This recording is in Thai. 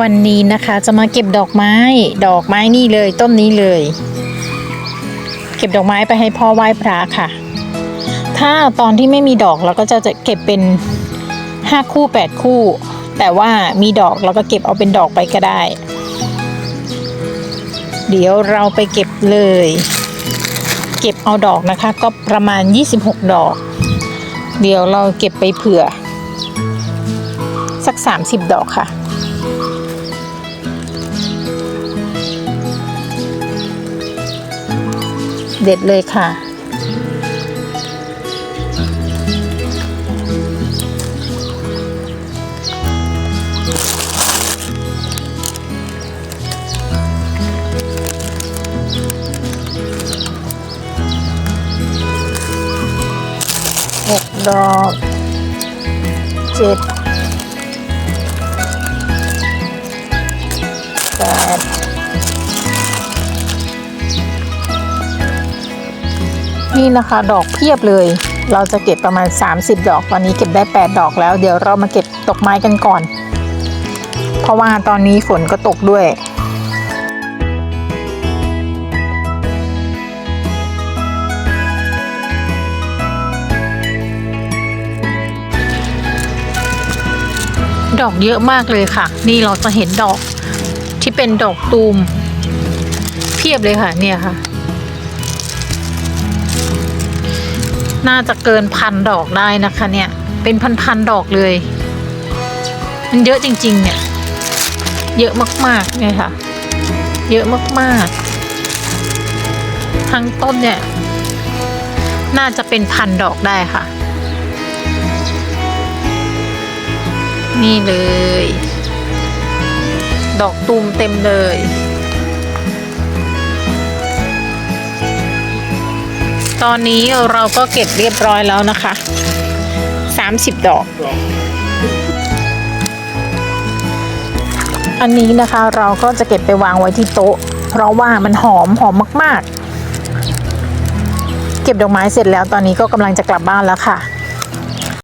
วันนี้นะคะจะมาเก็บดอกไม้ ดอกไม้นี่เลย ต้นนี้เลย เก็บดอกไม้ไปให้พ่อไหว้พระค่ะ ถ้าตอนที่ไม่มีดอกเราก็จะจะเก็บเป็นห้าคู่แปดคู่ แต่ว่ามีดอกเราก็เก็บเอาเป็นดอกไปก็ได้ เดี๋ยวเราไปเก็บเลย เก็บเอาดอกนะคะ ก็ประมาณ 26 ดอก เดี๋ยวเราเก็บไปเผื่อ สัก 30 ดอกค่ะ เด็ดเลยค่ะ หกดอกเจ็ด นี่นะคะ ดอกเพียบเลย เราจะเก็บประมาณ 30 ดอกตอนนี้เก็บได้ 8 ดอกแล้ว เดี๋ยวเรามาเก็บดอกไม้กันก่อน เพราะว่าตอนนี้ฝนก็ตกด้วยดอกเยอะมากเลยค่ะ นี่เราจะเห็นดอกที่เป็นดอกตูม เพียบเลยค่ะเนี่ยค่ะ น่าจะเกินพันดอกได้นะคะเนี่ย เป็นพันๆดอกเลย มันเยอะจริง ๆ เนี่ย เยอะมากๆเนี่ยค่ะ เยอะมากๆ ทั้งต้นเนี่ย น่าจะเป็นพันดอกได้ค่ะ นี่เลย ดอกตูมเต็มเลย ตอนนี้เราก็เก็บเรียบร้อยแล้วนะคะ 30 ดอก อันนี้นะคะเราก็จะเก็บไปวางไว้ที่โต๊ะ เพราะว่ามันหอมหอมมาก ๆ เก็บดอกไม้เสร็จแล้วตอนนี้ก็กำลังจะกลับบ้านแล้วค่ะ